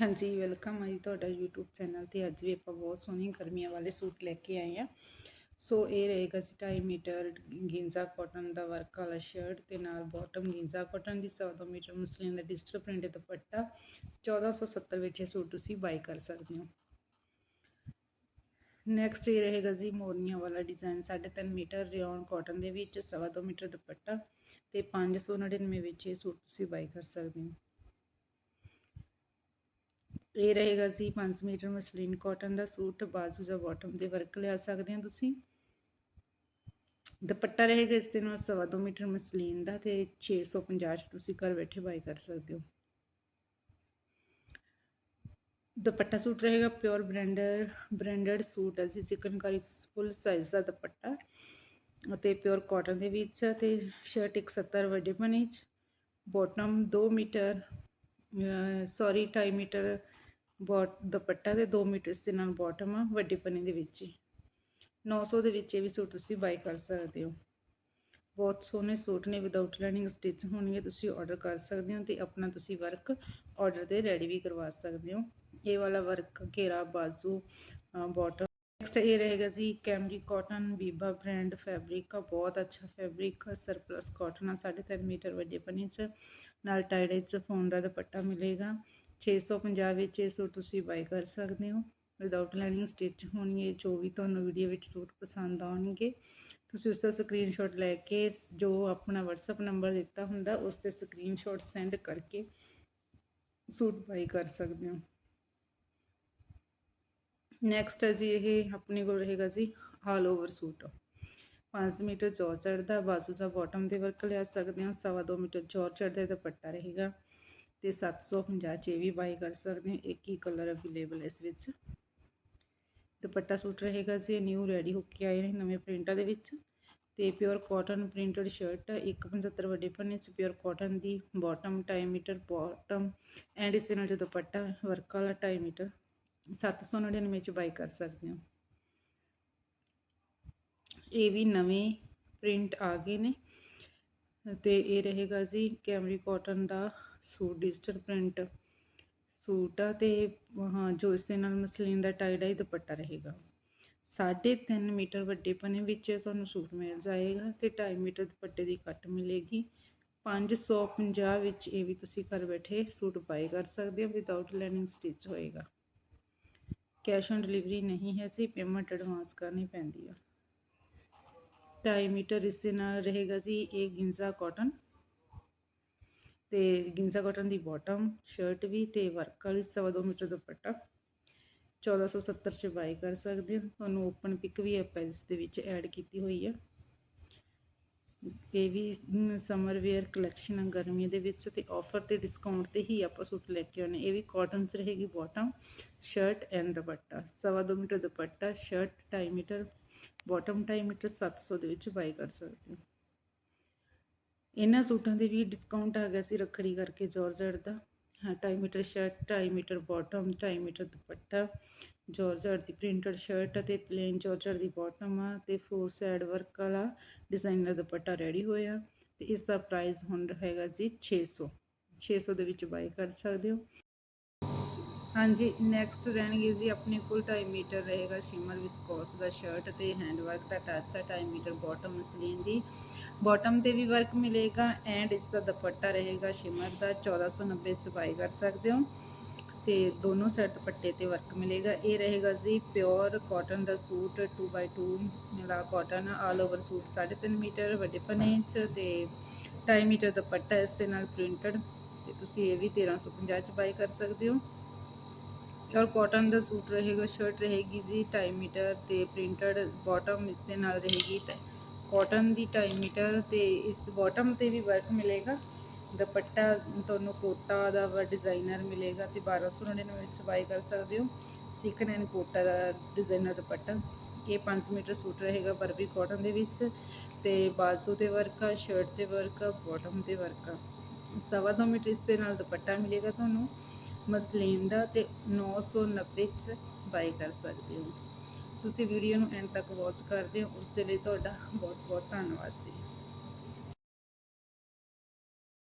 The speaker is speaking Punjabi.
ਹਾਂਜੀ ਵੈਲਕਮ ਹੈ ਜੀ ਤੁਹਾਡਾ YouTube ਚੈਨਲ ਤੇ। ਅੱਜ ਵੀ ਆਪਾਂ ਬਹੁਤ ਸੋਹਣੇ ਗਰਮੀਆਂ ਵਾਲੇ ਸੂਟ ਲੈ ਕੇ ਆਏ ਆ। ਸੋ ਇਹ ਰਹੇਗਾ ਸੀ 2.5 ਮੀਟਰ ਗਿੰਜ਼ਾ ਕਾਟਨ ਦਾ ਵਰਕ ਵਾਲਾ ਸ਼ਰਟ ਤੇ ਨਾਲ ਬਾਟਮ ਗਿੰਜ਼ਾ ਕਾਟਨ ਦੀ 102 ਮੀਟਰ ਮਸਲੀਨ ਦਾ ਡਿਜੀਟਲ ਪ੍ਰਿੰਟ ਦੁਪੱਟਾ। 1470 ਵਿੱਚ ਇਹ ਸੂਟ ਤੁਸੀਂ ਬਾਈ ਕਰ ਸਕਦੇ ਹੋ। ਨੈਕਸਟ ਇਹ ਰਹੇਗਾ ਜੀ ਮੋਰਨੀਆਂ ਵਾਲਾ ਡਿਜ਼ਾਈਨ 3.5 ਮੀਟਰ ਰਿਓਨ ਕਾਟਨ ਦੇ ਵਿੱਚ 2.5 ਮੀਟਰ ਦੁਪੱਟਾ ਤੇ 599 ਵਿੱਚ ਇਹ ਸੂਟ ਤੁਸੀਂ ਬਾਈ ਕਰ ਸਕਦੇ ਹੋ। ਇਹ ਰਹੇਗਾ ਸੀ 5 ਮੀਟਰ ਮਸਲੀਨ ਕਾਟਨ ਦਾ ਸੂਟ, ਬਾਜ਼ੂ ਜਾਂ ਬਾਟਮ ਦੇ ਵਰਕ ਲਿਆ ਸਕਦੇ ਹੋ ਤੁਸੀਂ। ਦੁਪੱਟਾ ਰਹੇਗਾ ਇਸ ਦੇ ਨਾਲ 2.5 ਮੀਟਰ ਮਸਲੀਨ ਦਾ ਤੇ 650 ਚ ਤੁਸੀਂ ਘਰ ਬੈਠੇ ਬਾਈ ਕਰ ਸਕਦੇ ਹੋ। ਦੁਪੱਟਾ ਸੂਟ ਰਹੇਗਾ ਪਿਓਰ ਬ੍ਰਾਂਡਰ ਬ੍ਰਾਂਡਡ ਸੂਟ ਹੈ ਜੀ ਚਿਕਨਕਾਰੀ ਫੁੱਲ ਸਾਈਜ਼ ਦਾ ਦੁਪੱਟਾ ਅਤੇ ਪਿਓਰ ਕਾਟਨ ਦੇ ਵਿੱਚ ਤੇ ਸ਼ਰਟ 170 ਵੱਡੇ ਬਣੇ ਚ। ਬਾਟਮ 2 ਮੀਟਰ ਸੌਰੀ 2.5 ਮੀਟਰ ਬੋਟ, ਦੁਪੱਟਾ ਦੇ 2 ਮੀਟਰ ਦੇ ਨਾਲ ਬੋਟਮ ਆ, ਵੱਡੇ ਪੰਨੇ ਦੇ ਵਿੱਚ ਹੀ। 900 ਦੇ ਵਿੱਚ ਇਹ ਵੀ ਸੂਟ ਤੁਸੀਂ ਬਾਈ ਕਰ ਸਕਦੇ ਹੋ। ਬਹੁਤ ਸੋਹਣੇ ਸੂਟ ਨੇ ਵਿਦਆਊਟ ਲਾਈਨਿੰਗ ਸਟਿਚ ਹੋਣਗੇ, ਤੁਸੀਂ ਆਰਡਰ ਕਰ ਸਕਦੇ ਹੋ ਤੇ ਆਪਣਾ ਤੁਸੀਂ ਵਰਕ ਆਰਡਰ ਤੇ ਰੈਡੀ ਵੀ ਕਰਵਾ ਸਕਦੇ ਹੋ। ਇਹ ਵਾਲਾ ਵਰਕ ਘੇਰਾ, ਬਾਜ਼ੂ ਬੋਟਮ ਨੈਕਸਟ ਇਹ ਰਹੇਗਾ ਜੀ Camry cotton Biba brand fabric ਆ, ਬਹੁਤ ਅੱਛਾ ਫੈਬਰਿਕ ਸਰਪਲਸ ਕਾਟਨ ਆ 3.5 ਮੀਟਰ ਵੱਡੇ ਪੰਨੇ ਚ। ਨਾਲ ਟਾਈਡੇ ਚ ਫੋਨ ਦਾ ਦੁਪੱਟਾ ਮਿਲੇਗਾ। 650 ਵਿੱਚ ਇਹ ਸੂਟ ਤੁਸੀਂ ਬਾਈ ਕਰ ਸਕਦੇ ਹੋ। ਵਿਦਆਊਟ ਲਾਈਨਿੰਗ ਸਟਿਚ ਹੋਣੀ ਹੈ, ਜੋ ਵੀ ਤੁਹਾਨੂੰ ਵੀਡੀਓ ਵਿੱਚ ਸੂਟ ਪਸੰਦ ਆਉਣਗੇ। ਤੁਸੀਂ ਉਸ ਦਾ ਸਕਰੀਨਸ਼ਾਟ ਲੈ ਕੇ, ਜੋ ਆਪਣਾ WhatsApp ਨੰਬਰ ਦਿੱਤਾ ਹੁੰਦਾ ਉਸ ਤੇ ਸਕਰੀਨਸ਼ਾਟ ਸੈਂਡ ਕਰਕੇ ਸੂਟ ਬਾਈ ਕਰ ਸਕਦੇ ਹੋ। ਨੈਕਸਟ ਹੈ ਜੀ ਇਹ ਆਪਣੇ ਕੋਲ ਰਹੇਗਾ ਜੀ ਆਲ ਓਵਰ ਸੂਟ। 5 ਮੀਟਰ ਜ਼ੋਰ ਦਾ ਬਾਜ਼ੂ ਦਾ ਬਾਟਮ ਦੇ ਵਰਕ ਲਿਆ ਸਕਦੇ ਹਾਂ, ਸਵਾ 2 ਮੀਟਰ ਚੌਚੜ ਦਾ ਦੁਪੱਟਾ ਰਹੇਗਾ। ਤੇ 750 ਚ ਇਹ ਵੀ ਬਾਈ ਕਰ ਸਕਦੇ ਹਾਂ। ਇੱਕ ਹੀ ਕਲਰ ਅਵੇਲੇਬਲ ਇਸ ਵਿੱਚ। ਦੁਪੱਟਾ ਸੂਟ ਰਹੇਗਾ ਜੀ ਨਿਊ ਰੈਡੀ ਹੋ ਕੇ ਆਏ ਨੇ ਨਵੇਂ ਪ੍ਰਿੰਟਾਂ ਦੇ ਵਿੱਚ। ਤੇ ਪਿਓਰ ਕਾਟਨ ਪ੍ਰਿੰਟਡ ਸ਼ਰਟ 175 ਵੱਡੇ ਪੰਨੇ ਚ ਪਿਓਰ ਕਾਟਨ ਦੀ ਬਾਟਮ 2.5 ਮੀਟਰ ਬਾਟਮ ਐਂਡ ਇਸ ਦੇ ਨਾਲ ਜੋ ਦੁਪੱਟਾ ਵਰਕ ਵਾਲਾ 2.5 ਮੀਟਰ 799 ਚ ਬਾਈ ਕਰ ਸਕਦੇ ਹੋ। ਇਹ ਵੀ ਨਵੇਂ ਪ੍ਰਿੰਟ ਆ ਗਏ ਨੇ। ਤੇ ਇਹ ਰਹੇਗਾ ਜੀ, ਕੈਮਰੀ ਕਾਟਨ ਦਾ ਸੂਟ, ਡਿਜੀਟਲ ਪ੍ਰਿੰਟ, ਸੂਟ ਆ ਤੇ ਹਾਂ, ਜੋ ਇਸ ਦੇ ਨਾਲ ਮਸਲੀਨ ਦਾ ਟਾਈ ਡਾਈ ਦੁਪੱਟਾ ਰਹੇਗਾ। 3.5 ਮੀਟਰ ਵੱਡੇ ਪਨੇ ਵਿੱਚ ਤੁਹਾਨੂੰ ਸੂਟ ਮਿਲ ਜਾਏਗਾ ਤੇ 2.5 ਮੀਟਰ ਦੁਪੱਟੇ ਦੀ ਕੱਟ ਮਿਲੇਗੀ। 550 ਵਿੱਚ ਇਹ ਵੀ ਤੁਸੀਂ ਘਰ ਬੈਠੇ ਸੂਟ ਬਾਈ ਕਰ ਸਕਦੇ ਹੋ ਵਿਦਆਊਟ ਲਾਈਨਿੰਗ ਸਟਿਚ ਹੋਏਗਾ। ਕੈਸ਼ ਔਨ ਡਿਲੀਵਰੀ ਨਹੀਂ ਹੈ ਸੀ, ਪੇਮੈਂਟ ਐਡਵਾਂਸ ਕਰਨੀ ਪੈਂਦੀ ਆ। 2.5 ਮੀਟਰ ਇਸ ਦੇ ਨਾਲ ਰਹੇਗਾ ਜੀ, ਇਹ ਗਿੰਜ਼ਾ ਕਾਟਨ ਤੇ ਗਿੰਜ਼ਾ ਕਾਟਨ ਦੀ ਬਾਟਮ ਸ਼ਰਟ ਵੀ ਤੇ ਵਰਕ ਵਾਲੀ 2.5 ਮੀਟਰ ਦੁਪੱਟਾ। 1470 ਚ ਬਾਈ ਕਰ ਸਕਦੇ ਹੋ। ਤੁਹਾਨੂੰ ਓਪਨ ਪਿਕ ਵੀ ਆਪਾਂ ਇਸ ਦੇ ਵਿੱਚ ਐਡ ਕੀਤੀ ਹੋਈ ਹੈ ਇਹ ਵੀ ਸਮਰ ਵੇਅਰ ਕਲੈਕਸ਼ਨ ਆ ਗਰਮੀ ਦੇ ਵਿੱਚ ਤੇ ਆਫਰ ਤੇ ਡਿਸਕਾਊਂਟ ਤੇ ਹੀ ਆਪਾਂ ਸੂਟ ਲੈ ਕੇ ਆਉਣੇ। ਇਹ ਵੀ ਕਾਟਨ 'ਚ ਰਹੇਗੀ ਬਾਟਮ ਸ਼ਰਟ ਐਂਡ ਦੁਪੱਟਾ। ਸਵਾ ਦੋ ਮੀਟਰ ਦੁਪੱਟਾ ਸ਼ਰਟ 2.5 ਮੀਟਰ ਬਾਟਮ 2.5 ਮੀਟਰ 700 ਦੇ ਵਿੱਚ ਬਾਈ ਕਰ ਸਕਦੇ ਹੋ। ਇਹਨਾਂ ਸੂਟਾਂ ਦੇ ਵੀ ਡਿਸਕਾਊਂਟ ਆ ਗਿਆ ਸੀ ਰੱਖੜੀ ਕਰਕੇ ਜਾਰਜਟ ਦਾ। ਹਾਂ 2.5 metre shirt 2.5 metre bottom 2.5 metre ਦੁਪੱਟਾ ਜਾਰਜਟ ਦੀ ਪ੍ਰਿੰਟਡ ਸ਼ਰਟ ਅਤੇ ਪਲੇਨ ਜਾਰਜਟ ਦੀ ਬਾਟਮ ਆ ਤੇ ਫੋਰ ਸਾਈਡ ਵਰਕ ਵਾਲਾ ਡਿਜ਼ਾਈਨਰ ਦੁਪੱਟਾ ਰੈਡੀ ਹੋਇਆ ਤੇ ਇਸ ਦਾ ਪ੍ਰਾਈਸ ਹੁਣ ਹੈਗਾ ਜੀ 600 600 ਦੇ ਵਿੱਚ ਬਾਈ ਕਰ ਸਕਦੇ ਹੋ। ਹਾਂਜੀ ਨੈਕਸਟ ਰਹਿਣਗੇ ਜੀ ਆਪਣੇ ਕੋਲ 2.5 ਮੀਟਰ ਰਹੇਗਾ ਸ਼ਿਮਰ ਵਿਸਕੋਸ ਦਾ ਸ਼ਰਟ ਤੇ ਹੈਂਡ ਵਰਕ ਦਾ ਟੱਚ ਹੈ 2.5 ਮੀਟਰ ਬਾਟਮ ਮਸਲੀਨ ਦੀ। ਬਾਟਮ ਤੇ ਵੀ ਵਰਕ ਮਿਲੇਗਾ ਐਂਡ ਇਸ ਦਾ ਦੁਪੱਟਾ ਰਹੇਗਾ ਸ਼ਿਮਰ ਦਾ 1490 ਚ ਬਾਈ ਕਰ ਸਕਦੇ ਹੋ। ਤੇ ਦੋਨੋਂ ਸਾਈਡ ਦੁਪੱਟੇ ਤੇ ਵਰਕ ਮਿਲੇਗਾ। ਇਹ ਰਹੇਗਾ ਜੀ ਪਿਓਰ ਕਾਟਨ ਦਾ ਸੂਟ 2x2 ਮਿਲਾ cotton all over suit 3.5 metre, ਵੱਡੇ ਪਨੇ ਇੰਚ ਤੇ 2.5 ਮੀਟਰ ਦੁਪੱਟਾ ਇਸ ਦੇ ਨਾਲ ਪ੍ਰਿੰਟਡ ਤੇ ਤੁਸੀਂ ਇਹ ਵੀ 1350 ਚ ਬਾਈ ਕਰ ਸਕਦੇ ਹੋ। ਔਰ ਕਾਟਨ ਦਾ ਸੂਟ ਰਹੇਗਾ ਸ਼ਰਟ ਰਹੇਗੀ ਜੀ 2.5 ਮੀਟਰ ਤੇ ਪ੍ਰਿੰਟਡ ਬਾਟਮ ਇਸ ਦੇ ਨਾਲ ਰਹੇਗੀ ਕਾਟਨ ਦੀ 2.5 ਮੀਟਰ ਤੇ ਇਸ ਬਾਟਮ ਤੇ ਵੀ ਵਰਕ ਮਿਲੇਗਾ। ਦੁਪੱਟਾ ਤੁਹਾਨੂੰ ਕੋਟਾ ਦਾ ਵਾ ਡਿਜ਼ਾਈਨਰ ਮਿਲੇਗਾ ਤੇ 1299 ਵਿੱਚ ਬਾਈ ਕਰ ਸਕਦੇ ਹੋ। ਚਿਕਨ ਐਂਡ ਕੋਟਾ ਦਾ ਡਿਜ਼ਾਈਨਰ ਦੁਪੱਟਾ, ਇਹ 5 ਮੀਟਰ ਸੂਟ ਰਹੇਗਾ ਬਰਬੀ ਕਾਟਨ ਦੇ ਵਿੱਚ ਤੇ ਬਾਜ਼ੂ ਤੇ ਵਰਕ ਆ ਸ਼ਰਟ ਤੇ ਵਰਕ ਆ ਬਾਟਮ ਤੇ ਵਰਕ ਆ। ਸਵਾ ਦੋ ਮੀਟਰ ਇਸ ਦੇ ਨਾਲ ਦੁਪੱਟਾ ਮਿਲੇਗਾ ਤੁਹਾਨੂੰ। ਮਸਲੀਨ ਦਾ ਤੇ 990 ਚ ਬਾਏ ਕਰ ਸਕਦੇ ਹੋ। ਤੁਸੀਂ ਵੀਡੀਓ ਨੂੰ ਐਂਡ ਤੱਕ ਵਾਚ ਕਰਦੇ ਹੋ। ਉਸ ਦੇ ਲਈ ਤੁਹਾਡਾ ਬਹੁਤ ਬਹੁਤ ਧੰਨਵਾਦ ਜੀ।